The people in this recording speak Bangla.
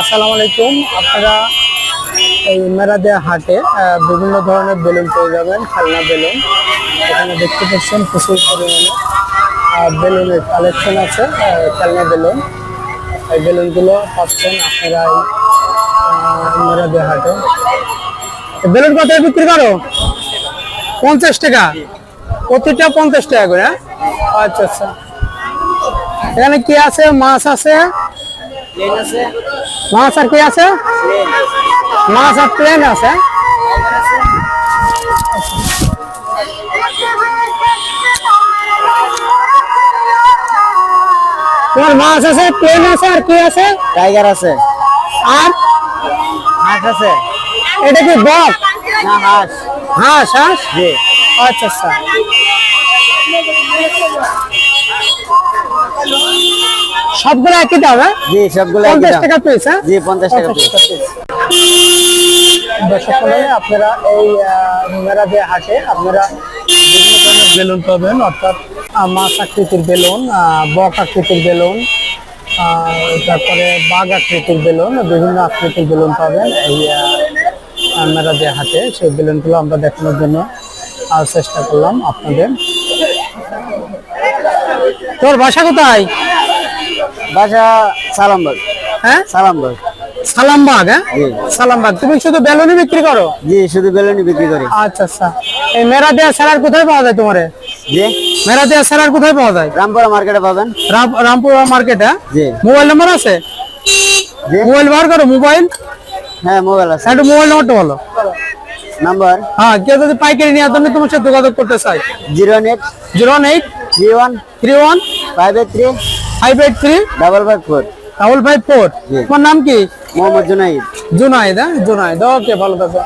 আসসালামু আলাইকুম। আপনারা এই মেরাদে হাটে বিভিন্ন ধরনের বেলুন পেয়ে যাবেন, খেলনা বেলুন। এখানে দেখতে পাচ্ছেন প্রচুর পরিমাণে বেলুনের কালেকশন আছে খেলনা বেলুন। এই বেলুনগুলো পাচ্ছেন আপনারা এই মেরাদে হাটে। বেলুন কত বিক্রি করো? পঞ্চাশ টাকা। প্রতিটা পঞ্চাশ টাকা করে হ্যাঁ? আচ্ছা আচ্ছা। এখানে কি আছে? মাছ আছে? মাছ আর কি আছে? মাছ আর প্লেন আছে। তোমার মাছ আছে প্লেন আছে আর কি আছে? টাইগার আছে। আর? হাঁস আছে। এটা কি বক? না হাঁস। হাঁস হাঁস? জি। আচ্ছা আচ্ছা। সবগুলো একই দাম হ্যাঁ? জি সবগুলো একই পঞ্চাশ দাম। টাকা পিস হ্যাঁ? জি টাকা মণ্ডলী, আপনারা এই মেরাদে হাটে আপনারা বিভিন্ন ধরনের বেলুন পাবেন অর্থাৎ মাছ আকৃতির বেলুন বক আকৃতির বেলুন তারপরে বাঘ আকৃতির বেলুন বিভিন্ন আকৃতির বেলুন পাবেন এই আহ, মেরাদে হাটে। সেই বেলুনগুলো আমরা দেখানোর জন্য চেষ্টা করলাম আপনাদের। তোর বাসা কোথায়? বাসা সালামবাগ। হ্যাঁ? সালামবাগ। সালামবাগ হ্যাঁ? সালামবাগ। তুমি শুধু বেলুনই বিক্রি করো? জি শুধু বেলুনি বিক্রি করি। আচ্ছা আচ্ছা। এই মেরা দেয়া স্যালার কোথায় পাওয়া যায় তোমারে? জি। মেরা দেয়া স্যালার কোথায় পাওয়া যায়? রামপুরা মার্কেটে পাবেন। রাম- রামপুর মার্কেটে জি। মোবাইল নাম্বার আছে? মোবাইল বার করো মোবাইল। হ্যাঁ মোবাইল আছে। একটু মোবাইল নাম্বারটা বলো। নাম্বার? হ্যাঁ কেউ যদি পাইকারি নেওয়ার জন্য তোমার সাথে যোগাযোগ করতে চাই zero eight zero eight three one three one five eight three five eight three double five four double five four জি। তোমার নাম কি? মোহাম্মদ জুনাইদ। জুনাইদ হ্যাঁ? জুনাইদ। ওকে ভালো থাকো।